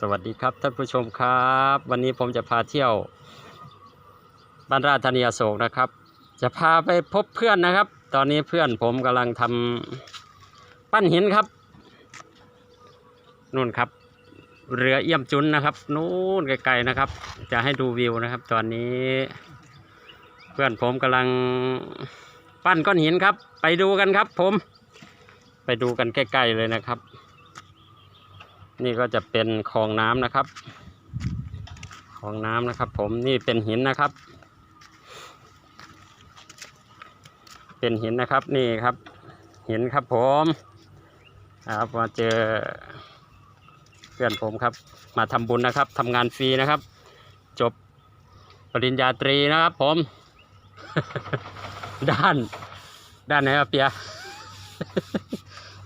สวัสดีครับท่านผู้ชมครับ วันนี้ผมจะพาเที่ยวบ้านราชธานีอโศกนะครับ จะพาไปพบเพื่อนนะครับ ตอนนี้เพื่อนผมกำลังทำปั้นหินครับนู่นครับ เรือเอี่ยมจุนนะครับนู่นไกลๆนะครับ จะให้ดูวิวนะครับ ตอนนี้ เพื่อนผมกำลังปั้นก้อนหินครับ ไปดูกันครับ ผม ไปดูกันใกล้ๆเลยนะครับ นี่ก็จะเป็นคลองน้ำนะครับคลองน้ำนะครับ ผมนี่เป็นหินนะครับ เป็นหินนะครับนี่ครับ หินครับผมครับมาเจอเพื่อนผมครับ มาทำบุญนะครับทำงานฟรีนะครับ จบปริญญาตรีนะครับ ผม ด้าน ด้านไหนครับเปีย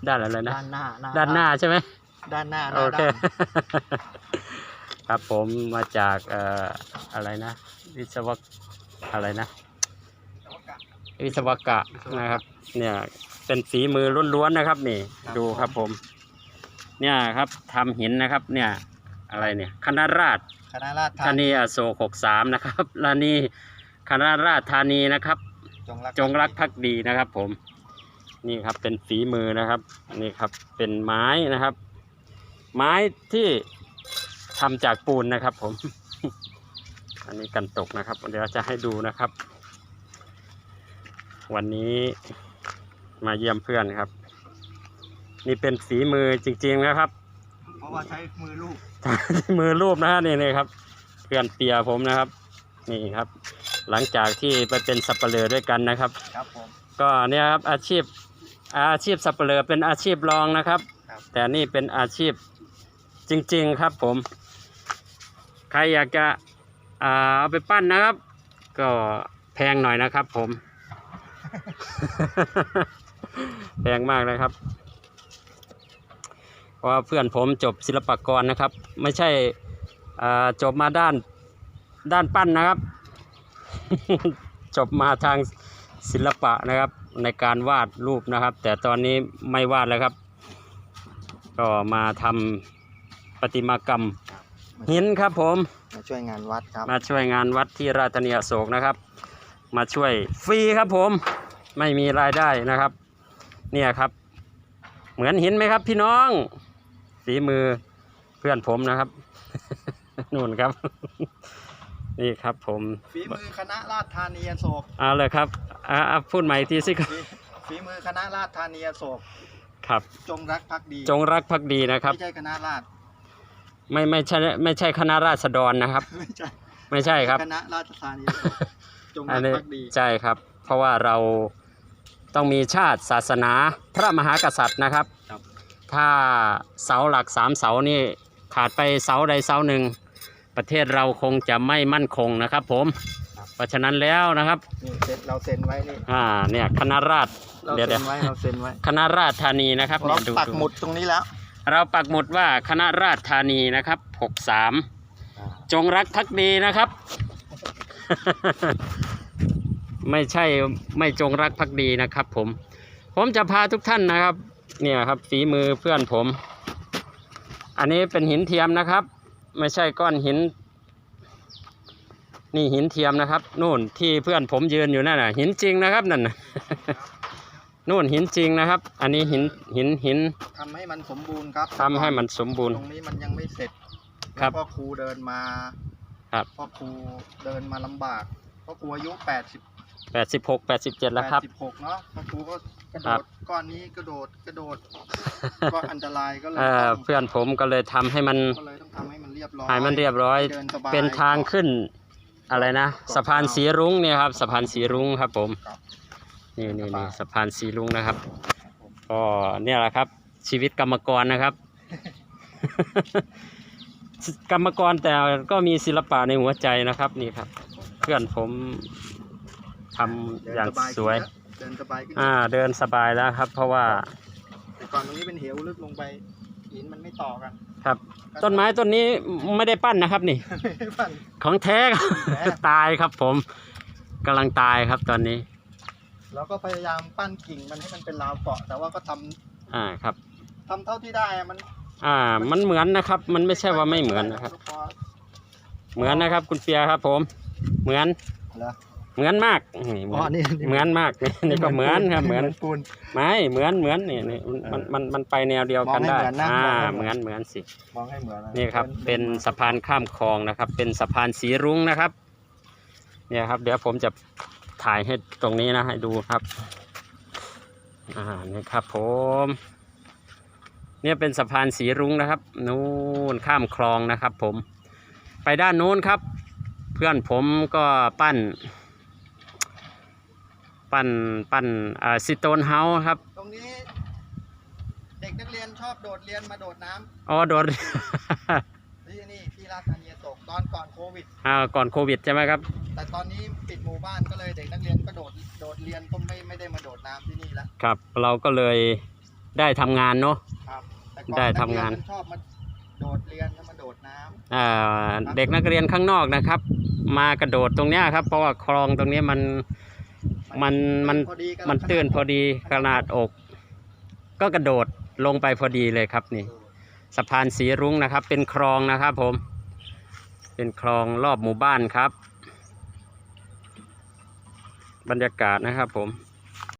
ด้านอะไรนะด้านหน้าด้านหน้าใช่ไหม ด้านหน้าหโอน้าเค ด้าน ครับผมมาจากเอ่ออะไรนะ วิศวะอะไรนะ วิศวกะนะครับ เนี่ยเป็นฝีมือล้วนๆนะครับ นี่ดูครับผม เนี่ยครับทำหินนะครับ เนี่ย อะไรเนี่ยคณะราษฎรคณะราษฎรธานีอโศกหกสามนะครับและนี่คณะราษฎรธานีนะครับ จงรักจงรักภักดีนะครับ ผม นี่ครับเป็นฝีมือนะครับ นี่ครับเป็นไม้นะครับ ไม้ที่ทำจากปูนนะครับผม อันนี้กันตกนะครับ เดี๋ยวจะให้ดูนะครับ วันนี้มาเยี่ยมเพื่อนครับ นี่เป็นฝีมือจริงๆนะครับ เพราะว่าใช้มือลูกมือรูปนะฮะนี่นี่ครับ เพื่อนเปียผมนะครับ นี่ครับ หลังจากที่ไปเป็นสับเปลือด้วยกันนะครับ ครับผมก็เนี่ยครับอาชีพอาชีพสับเปลือเป็นอาชีพรองนะครับครับแต่นี่เป็นอาชีพ จริงๆครับผม ใครอยากจะเอาไปปั้นนะครับ ก็แพงหน่อยนะครับผม แพงมากนะครับเพราะว่าเพื่อนผมจบศิลปากรนะครับ ไม่ใช่จบมาด้านด้านปั้นนะครับ จบมาทางศิลปะนะครับ ในการวาดรูปนะครับ แต่ตอนนี้ไม่วาดแล้วครับ ก็มาทำ ประติมากรรมหินครับผม มาช่วยงานวัดครับ มาช่วยงานวัดที่ราชธานีอโศกนะครับ มาช่วยฟรีครับผม ไม่มีรายได้นะครับ เนี่ยครับ เหมือนหินไหมครับ พี่น้องฝีมือเพื่อนผมนะครับนู่นครับ นี่ครับผมฝีมือคณะราษฎรธานีอโศกเอาเลยครับอ่าอ่าพูดใหม่อีกทีสิครับฝีฝีมือคณะราษฎรธานีอโศกครับ จงรักภักดี จงรักภักดีนะครับไม่ใช่คณะราษฎร ไม่ไม่ใช่ไม่ใช่คณะราษฎรนะครับ ไม่ใช่ไม่ใช่ครับ คณะราษฎรธานีอโศกจงอัรันกนี้ภักดีใช่ครับ เพราะว่าเราต้องมีชาติศาสนาพระมหากษัตริย์นะครับครับ ถ้าเสาหลักสามเสานี่ขาดไปเสาใดเสาหนึ่ง ประเทศเราคงจะไม่มั่นคงนะครับ ผม เพราะฉะนั้นแล้วนะครับนี่เซ็นเราเซ็นไว้นี่อ่าเนี่ยคณะราษฎรเราเดี๋ยวเซ็เดี๋ยนวไว้เราเซ็นไว้คณะราษฎรธานีนะครับเราเนี่ยดูปักดูหมุดตรงนี้แล้ว เราปักหมุดว่าคณะราษฎรธานีนะครับหกสามจงรักภักดีนะครับ ไม่ใช่ไม่จงรักภักดีนะครับ ผม ผมจะพาทุกท่านนะครับ เนี่ยครับฝีมือเพื่อนผม อันนี้เป็นหินเทียมนะครับ ไม่ใช่ก้อนหิน นี่หินเทียมนะครับนู่นที่เพื่อนผมยืนอยู่นั่นน่ะหินจริงนะครับนั่นน่ะ นู่นหินจริงนะครับ อันนี้หินหินหินทำให้มันสมบูรณ์ครับทำให้มันสมบูรณ์ ตรงนี้มันยังไม่เสร็จครับแล้วพ่อครูเดินมาครับ พ่อครูเดินมาลำบากพ่อครูอายุแปดสิบแปดสิบหกแปดสิบเจ็ดแล้วครับ สิบหกเนาะพ่อครูก็กระโดครับดก้อนนี้กระโดดกระโดด ก็อันตรายก็เลยเอ่อต้องเพื่อนผมก็เลยทำให้มันก็เลยต้องทำให้มันเรียบร้อยให้มันเรียบร้อยเดินสบายเป็นทางขึ้นอะไรนะ สะพานสีรุ้งเนี่ยครับ สะพานสีรุ้งครับผม ครับ นี่นี่นี่สะพานสีรุ้งนะครับ ก็เนี่ยแหละครับ ชีวิตกรรมกรนะครับ กรรมกรแต่ก็มีศิลปะในหัวใจนะครับนี่ครับ เพื่อนผมทำเดินอย่างบสวยขึ้นเดินสบายขึ้นอ่า เดินสบายแล้วครับ เพราะว่าแต่ก่อนตรงนี้เป็นเหวลึกลงไปหินมันไม่ต่อกัน ครับ ต้นไม้ต้นนี้ไม่ได้ปั้นนะครับนี่มันของแท้ครับแท้ตายครับผมกำลังตายครับตอนนี้ เราก็พยายามปั้นกิ่งมันให้มันเป็นราวเกาะ แต่ว่าก็ทำอ่าครับ ทำเท่าที่ได้อะมันอ่า มันเหมือนนะครับ มันไม่ใช่ว่าไม่เหมือนนะครับเหมือนนะครับ คุณเปียครับ ผม เหมือน เหรอเหมือนมากนี่เหมือ๋ออนนี่เหมือนมากนี่นี่ก็เหมือนครับ เหมือน ปูน ไม่เหมือนเหมือนนี่นี่มันมันมันไปแนวเดียวกันมองให้ได้เหมือนนะอ่ามองให้เหมืเหมืออน นเหมือนสิ มองให้เหมือนนะนี่ครับ เป็นสะพานข้ามคลองนะครับ เป็นสะพานสีรุ้งนะครับ เนี่ยครับ เดี๋ยวผมจะ ถ่ายให้ตรงนี้นะให้ดูครับอ่านี่ครับผมเนี่ยเป็นสะพานสีรุ้งนะครับ นู่นข้ามคลองนะครับ ผม ไปด้านนู้นครับ เพื่อนผมก็ปั้น ปั้นปั้นอ่าซิโตนเฮาส์ครับตรงนี้ เด็กนักเรียนชอบโดดเรียนมาโดดน้ำอ๋อโดนที่นี่ที่ราชธานีตกตอนก่อนโควิด อ่าก่อนโควิดใช่ไหมครับ แต่ตอนนี้ปิดหมู่บ้านก็เลยเด็กนักเรียนก็โดดโดดเรียนก็ไม่ไม่ได้มาโดดน้ำที่นี่แล้วครับ เราก็เลยได้ทำงานเนาะ ครับแต่ก่อนได้ทำงาน กเรียมัชอบมาโดดเรียนแล้วมาโดดน้ำอ่าเด็กนักเรียนข้างนอกนะครับ มากระโดดตรงเนี้ยครับ เพราะว่าคลองตรงนี้มันมันมันพอดีกัมันตื้นพอดีขนาดอก ก็กระโดดลงไปพอดีเลยครับนี่ สะพานสีรุ้งนะครับ เป็นคลองนะครับผม เป็นคลองรอบหมู่บ้านครับ บรรยากาศนะครับผม